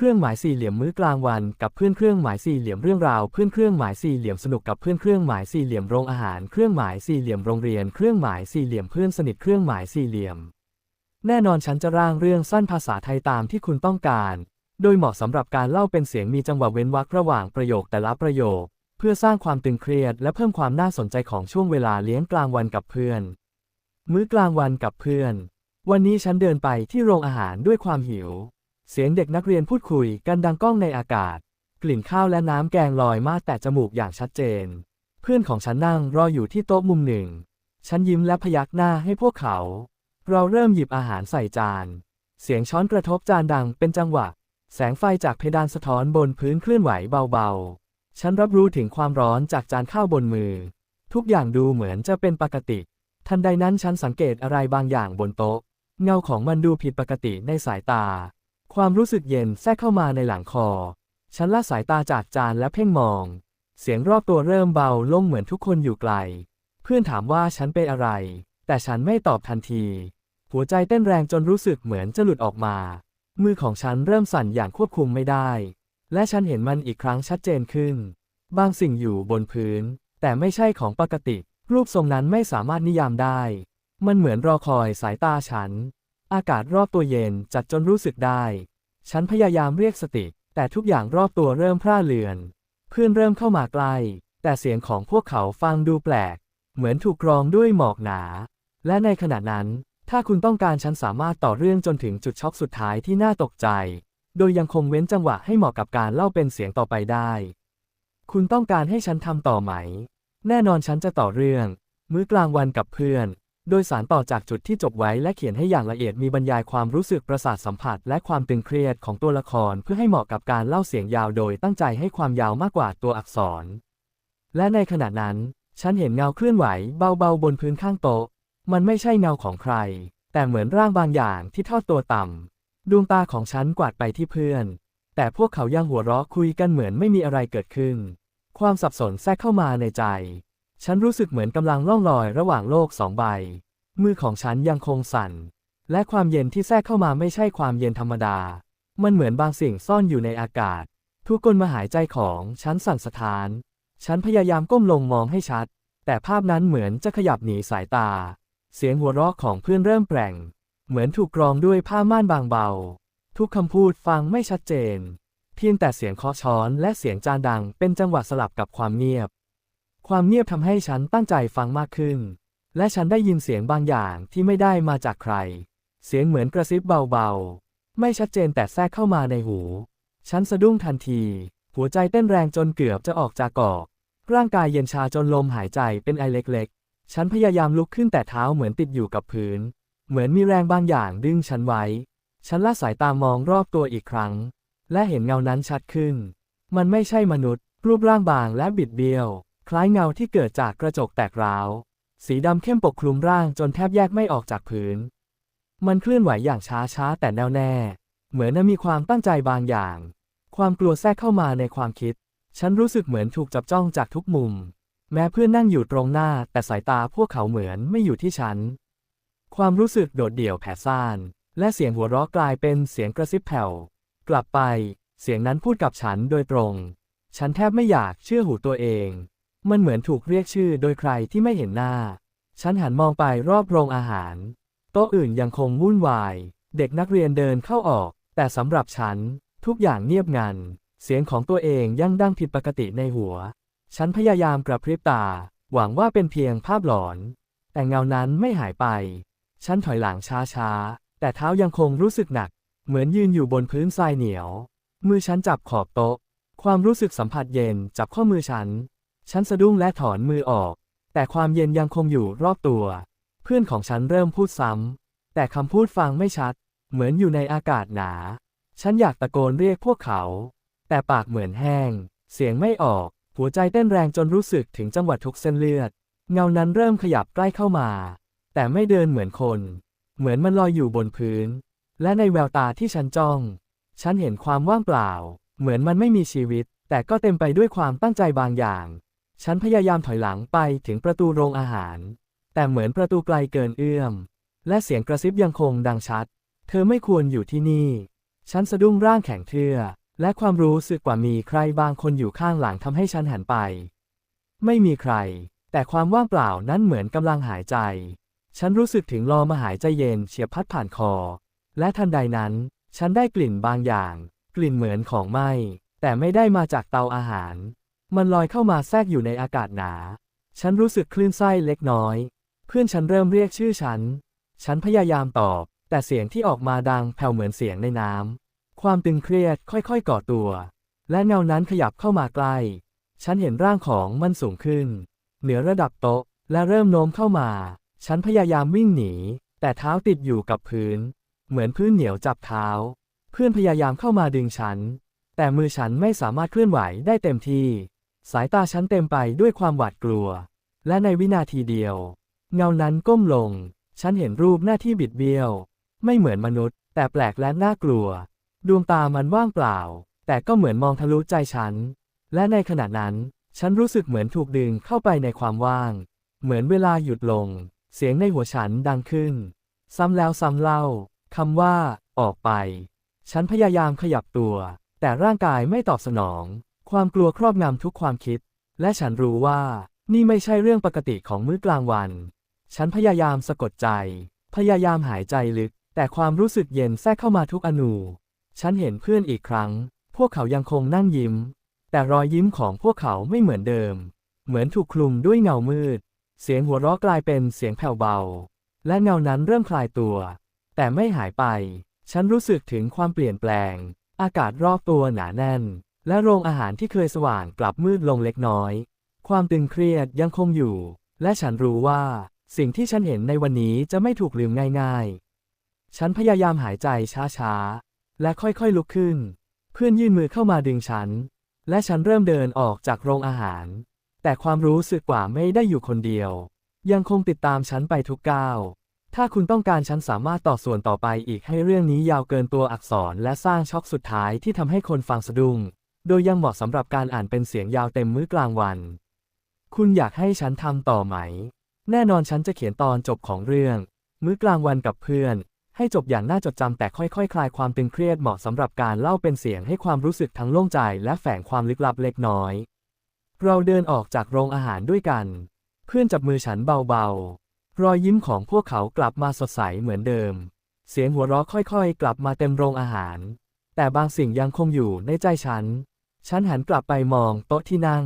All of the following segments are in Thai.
เครื่องหมายสี่เหลี่ยมมื้อกลางวัน กับเพื่อนเครื่องหมายสี่เหลี่ยมเรื่องราวเพื่อนเครื่องหมายสี่เหลี่ยมสนุกกับเพื่อนเครื่องหมายสี่เหลี่ยมโรงอาหารเครื่องหมายสี่เหลี่ยมโรงเรียนเครื่องหมายสี่เหลี่ยมเพื่อนสนิทเครื่องหมายสี่เหลี่ยม แน่นอนฉันจะร่างเรื่องสั้นภาษาไทยตามที่คุณต้องการ โดยเหมาะสำหรับการเล่าเป็นเสียงมีจังหวะเว้นวรรคระหว่างประโยคแต่ละประโยค เพื่อสร้างความตึงเครียดและเพิ่มความน่าสนใจของช่วงเวลาเลี้ยงกลางวันกับเพื่อน มื้อกลางวันกับเพื่อน วันนี้ฉันเดินไปที่โรงอาหารด้วยความหิว เสียงเด็กนักเรียนพูดคุยกันดังก้องในอากาศ กลิ่นข้าวและน้ำแกงลอยมาแต่จมูกอย่างชัดเจน เพื่อนของฉันนั่งรออยู่ที่โต๊ะมุมหนึ่ง ฉันยิ้มและพยักหน้าให้พวกเขา เราเริ่มหยิบอาหารใส่จาน เสียงช้อนกระทบจานดังเป็นจังหวะ แสงไฟจากเพดานสะท้อนบนพื้นเคลื่อนไหวเบาๆ ฉันรับรู้ถึงความร้อนจากจานข้าวบนมือ ทุกอย่างดูเหมือนจะเป็นปกติ ทันใดนั้นฉันสังเกตอะไรบางอย่างบนโต๊ะ เงาของมันดูผิดปกติในสายตา ความรู้สึกเย็นแทรกเข้ามาในหลังคอ ฉันละสายตาจากจานและเพ่งมอง เสียงรอบตัวเริ่มเบาลงเหมือนทุกคนอยู่ไกล เพื่อนถามว่าฉันเป็นอะไร แต่ฉันไม่ตอบทันที หัวใจเต้นแรงจนรู้สึกเหมือนจะหลุดออกมา มือของฉันเริ่มสั่นอย่างควบคุมไม่ได้ และฉันเห็นมันอีกครั้งชัดเจนขึ้น บางสิ่งอยู่บนพื้น แต่ไม่ใช่ของปกติ รูปทรงนั้นไม่สามารถนิยามได้ มันเหมือนรอคอยสายตาฉัน อากาศรอบตัวเย็นจัดจนรู้สึกได้ ฉันพยายามเรียกสติ แต่ทุกอย่างรอบตัวเริ่มพร่าเลือน เพื่อนเริ่มเข้ามาใกล้ แต่เสียงของพวกเขาฟังดูแปลก เหมือนถูกกรองด้วยหมอกหนา และในขณะนั้น ถ้าคุณต้องการฉันสามารถต่อเรื่องจนถึงจุดช็อกสุดท้ายที่น่าตกใจ โดยยังคงเว้นจังหวะให้เหมาะกับการเล่าเป็นเสียงต่อไปได้ คุณต้องการให้ฉันทำต่อไหม แน่นอนฉันจะต่อเรื่อง มื้อกลางวันกับเพื่อน โดยสารต่อจากจุดที่จบไว้และเขียนให้อย่างละเอียดมีบรรยายความรู้สึกประสาทสัมผัส และความตึงเครียดของตัวละครเพื่อให้เหมาะกับการเล่าเสียงยาวโดยตั้งใจให้ความยาวมากกว่าตัวอักษร และในขณะนั้น ฉันเห็นเงาเคลื่อนไหวเบาๆบนพื้นข้างโต๊ะ มันไม่ใช่เงาของใคร แต่เหมือนร่างบางอย่างที่ทอดตัวต่ำดวงตาของฉันกวาดไปที่เพื่อน แต่พวกเขายังหัวเราะคุยกันเหมือนไม่มีอะไรเกิดขึ้น ความสับสนแทรกเข้ามาในใจ ฉันรู้สึกเหมือนกำลังล่องลอยระหว่างโลกสองใบ มือของฉันยังคงสั่น และความเย็นที่แทรกเข้ามาไม่ใช่ความเย็นธรรมดา มันเหมือนบางสิ่งซ่อนอยู่ในอากาศ ทุกคนมาหายใจของฉันสั่นสะท้าน ฉันพยายามก้มลงมองให้ชัด แต่ภาพนั้นเหมือนจะขยับหนีสายตา เสียงหัวเราะของเพื่อนเริ่มแปลงเหมือนถูกกรองด้วยผ้าม่านบางเบา ทุกคำพูดฟังไม่ชัดเจน เพียงแต่เสียงเคาะช้อนและเสียงจานดังเป็นจังหวะสลับกับความเงียบ ความเงียบทำให้ฉันตั้งใจฟังมากขึ้น และฉันได้ยินเสียงบางอย่างที่ไม่ได้มาจากใคร เสียงเหมือนกระซิบเบาๆ ไม่ชัดเจนแต่แทรกเข้ามาในหู ฉันสะดุ้งทันที หัวใจเต้นแรงจนเกือบจะออกจากกอกร่างกายเย็นชาจนลมหายใจเป็นไอเล็กๆ ฉันพยายามลุกขึ้นแต่เท้าเหมือนติดอยู่กับพื้น เหมือนมีแรงบางอย่างดึงฉันไว้ ฉันละสายตามองรอบตัวอีกครั้ง และเห็นเงานั้นชัดขึ้น มันไม่ใช่มนุษย์ รูปร่างบางและบิดเบี้ยว คล้ายเงาที่เกิดจากกระจกแตกร้าว สีดำเข้มปกคลุมร่างจนแทบแยกไม่ออกจากพื้น มันเคลื่อนไหวอย่างช้าๆแต่แน่วแน่ เหมือนมีความตั้งใจบางอย่าง ความกลัวแทรกเข้ามาในความคิด ฉันรู้สึกเหมือนถูกจับจ้องจากทุกมุม แม้เพื่อนนั่งอยู่ตรงหน้า แต่สายตาพวกเขาเหมือนไม่อยู่ที่ฉัน ความรู้สึกโดดเดี่ยวแผ่ซ่าน และเสียงหัวเราะกลายเป็นเสียงกระซิบแผ่ว กลับไป เสียงนั้นพูดกับฉันโดยตรง ฉันแทบไม่อยากเชื่อหูตัวเอง มันเหมือนถูกเรียกชื่อโดยใครที่ไม่เห็นหน้า ฉันหันมองไปรอบโรงอาหาร โต๊ะอื่นยังคงวุ่นวาย เด็กนักเรียนเดินเข้าออก แต่สำหรับฉัน ทุกอย่างเงียบงัน เสียงของตัวเองยังดังผิดปกติในหัว ฉันพยายามกระพริบตา หวังว่าเป็นเพียงภาพหลอน แต่เงานั้นไม่หายไป ฉันถอยหลังช้าๆ แต่เท้ายังคงรู้สึกหนัก เหมือนยืนอยู่บนพื้นทรายเหนียว มือฉันจับขอบโต๊ะ ความรู้สึกสัมผัสเย็นจับข้อมือฉัน ฉันสะดุ้งและถอนมือออก แต่ความเย็นยังคงอยู่รอบตัว เพื่อนของฉันเริ่มพูดซ้ำ แต่คำพูดฟังไม่ชัด เหมือนอยู่ในอากาศหนา ฉันอยากตะโกนเรียกพวกเขา แต่ปากเหมือนแห้ง เสียงไม่ออก หัวใจเต้นแรงจนรู้สึกถึงจังหวะทุกเส้นเลือด เงานั้นเริ่มขยับใกล้เข้ามา แต่ไม่เดินเหมือนคน เหมือนมันลอยอยู่บนพื้น และในแววตาที่ฉันจ้อง ฉันเห็นความว่างเปล่า เหมือนมันไม่มีชีวิต แต่ก็เต็มไปด้วยความตั้งใจบางอย่าง ฉันพยายามถอยหลังไปถึงประตูโรงอาหาร แต่เหมือนประตูไกลเกินเอื้อม และเสียงกระซิบยังคงดังชัด เธอไม่ควรอยู่ที่นี่ ฉันสะดุ้งร่างแข็งเทื่อ และความรู้สึกว่ามีใครบางคนอยู่ข้างหลังทำให้ฉันหันไป ไม่มีใคร แต่ความว่างเปล่านั้นเหมือนกำลังหายใจ ฉันรู้สึกถึงลมหายใจเย็นเฉียบพัดผ่านคอ และทันใดนั้น ฉันได้กลิ่นบางอย่าง กลิ่นเหมือนของไหม้แต่ไม่ได้มาจากเตาอาหาร มันลอยเข้ามาแทรกอยู่ในอากาศหนา ฉันรู้สึกคลื่นไส้เล็กน้อย เพื่อนฉันเริ่มเรียกชื่อฉัน ฉันพยายามตอบ แต่เสียงที่ออกมาดังแผ่วเหมือนเสียงในน้ำ ความตึงเครียดค่อยๆก่อตัว และเงานั้นขยับเข้ามาใกล้ ฉันเห็นร่างของมันสูงขึ้น เหนือระดับโต๊ะ และเริ่มโน้มเข้ามา ฉันพยายามวิ่งหนี แต่เท้าติดอยู่กับพื้น เหมือนพื้นเหนียวจับเท้า เพื่อนพยายามเข้ามาดึงฉัน แต่มือฉันไม่สามารถเคลื่อนไหวได้เต็มที่ สายตาฉันเต็มไปด้วยความหวาดกลัว และในวินาทีเดียว เงานั้นก้มลง ฉันเห็นรูปหน้าที่บิดเบี้ยว ไม่เหมือนมนุษย์ แต่แปลกและน่ากลัว ดวงตามันว่างเปล่า แต่ก็เหมือนมองทะลุใจฉัน และในขณะนั้น ฉันรู้สึกเหมือนถูกดึงเข้าไปในความว่าง เหมือนเวลาหยุดลง เสียงในหัวฉันดังขึ้น ซ้ำแล้วซ้ำเล่าคำว่า ออกไป ฉันพยายามขยับตัว แต่ร่างกายไม่ตอบสนอง ความกลัวครอบงำทุกความคิด และฉันรู้ว่านี่ไม่ใช่เรื่องปกติของมื้อกลางวัน ฉันพยายามสะกดใจ พยายามหายใจลึก แต่ความรู้สึกเย็นแทรกเข้ามาทุกอนู ฉันเห็นเพื่อนอีกครั้ง พวกเขายังคงนั่งยิ้ม แต่รอยยิ้มของพวกเขาไม่เหมือนเดิม เหมือนถูกคลุมด้วยเงามืด เสียงหัวเราะกลายเป็นเสียงแผ่วเบา และเงานั้นเริ่มคลายตัว แต่ไม่หายไป ฉันรู้สึกถึงความเปลี่ยนแปลง อากาศรอบตัวหนาแน่น และโรงอาหารที่เคยสว่างกลับมืดลงเล็กน้อย ความตึงเครียดยังคงอยู่ และฉันรู้ว่า สิ่งที่ฉันเห็นในวันนี้จะไม่ถูกลืมง่ายๆ ฉันพยายามหายใจช้าๆ และค่อยๆลุกขึ้น เพื่อนยื่นมือเข้ามาดึงฉัน และฉันเริ่มเดินออกจากโรงอาหาร แต่ความรู้สึกกว่าไม่ได้อยู่คนเดียว ยังคงติดตามฉันไปทุกก้าวถ้าคุณต้องการฉันสามารถต่อส่วนต่อไปอีกให้เรื่องนี้ยาวเกินตัวอักษรและสร้างช็อกสุดท้ายที่ทำให้คนฟังสะดุ้ง โดยยังเหมาะสำหรับการอ่านเป็นเสียงยาวเต็มมื้อกลางวัน คุณอยากให้ฉันทำต่อไหม แน่นอนฉันจะเขียนตอนจบของเรื่อง มื้อกลางวันกับเพื่อน ให้จบอย่างน่าจดจำแต่ค่อยๆคคลายความตึงเครียดเหมาะสำหรับการเล่าเป็นเสียงให้ความรู้สึกทั้งโล่งใจและแฝงความลึกลับเล็กน้อย เราเดินออกจากโรงอาหารด้วยกัน เพื่อนจับมือฉันเบาๆ รอยยิ้มของพวกเขากลับมาสดใสเหมือนเดิม เสียงหัวเราะค่อยๆ กลับมาเต็มโรงอาหาร แต่บางสิ่งยังคงอยู่ในใจฉัน ฉันหันกลับไปมองโต๊ะที่นั่ง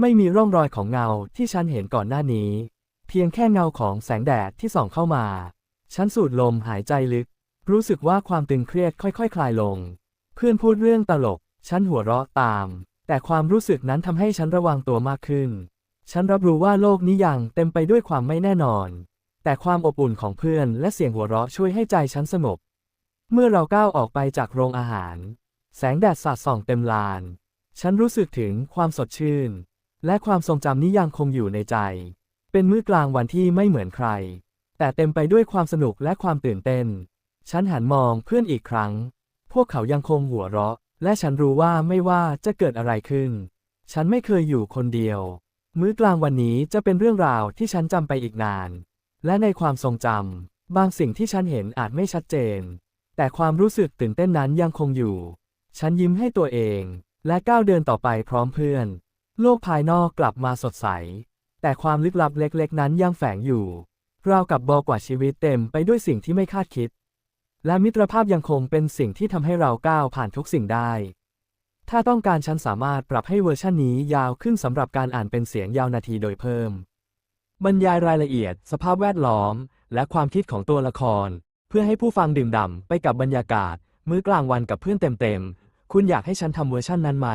ไม่มีร่องรอยของเงาที่ฉันเห็นก่อนหน้านี้ เพียงแค่เงาของแสงแดดที่ส่องเข้ามา ฉันสูดลมหายใจลึก รู้สึกว่าความตึงเครียดค่อยๆคคลายลง เพื่อนพูดเรื่องตลก ฉันหัวเราะตาม แต่ความรู้สึกนั้นทำให้ฉันระวังตัวมากขึ้น ฉันรับรู้ว่าโลกนี้ยังเต็มไปด้วยความไม่แน่นอน แต่ความอบอุ่นของเพื่อนและเสียงหัวเราะช่วยให้ใจฉันสงบ เมื่อเราก้าวออกไปจากโรงอาหาร แสงแดดสาดส่องเต็มลาน ฉันรู้สึกถึงความสดชื่น และความทรงจำนี้ยังคงอยู่ในใจ เป็นมื้อกลางวันที่ไม่เหมือนใคร แต่เต็มไปด้วยความสนุกและความตื่นเต้น ฉันหันมองเพื่อนอีกครั้ง พวกเขายังคงหัวเราะ และฉันรู้ว่าไม่ว่าจะเกิดอะไรขึ้น ฉันไม่เคยอยู่คนเดียว มื้อกลางวันนี้จะเป็นเรื่องราวที่ฉันจำไปอีกนาน และในความทรงจำบางสิ่งที่ฉันเห็นอาจไม่ชัดเจน แต่ความรู้สึกตื่นเต้นนั้นยังคงอยู่ ฉันยิ้มให้ตัวเอง และก้าวเดินต่อไปพร้อมเพื่อน โลกภายนอกกลับมาสดใส แต่ความลึกลับเล็กๆ นั้นยังแฝงอยู่ ราวกับบอกว่าชีวิตเต็มไปด้วยสิ่งที่ไม่คาดคิด และมิตรภาพยังคงเป็นสิ่งที่ทำให้เราก้าวผ่านทุกสิ่งได้ ถ้าต้องการฉันสามารถปรับให้เวอร์ชันนี้ยาวขึ้นสำหรับการอ่านเป็นเสียงยาวนาทีโดยเพิ่ม บรรยายรายละเอียด สภาพแวดล้อม และความคิดของตัวละคร เพื่อให้ผู้ฟังดื่มด่ำไปกับบรรยากาศ มื้อกลางวันกับเพื่อนเต็มๆ คุณอยากให้ฉันทำเวอร์ชันนั้นไหม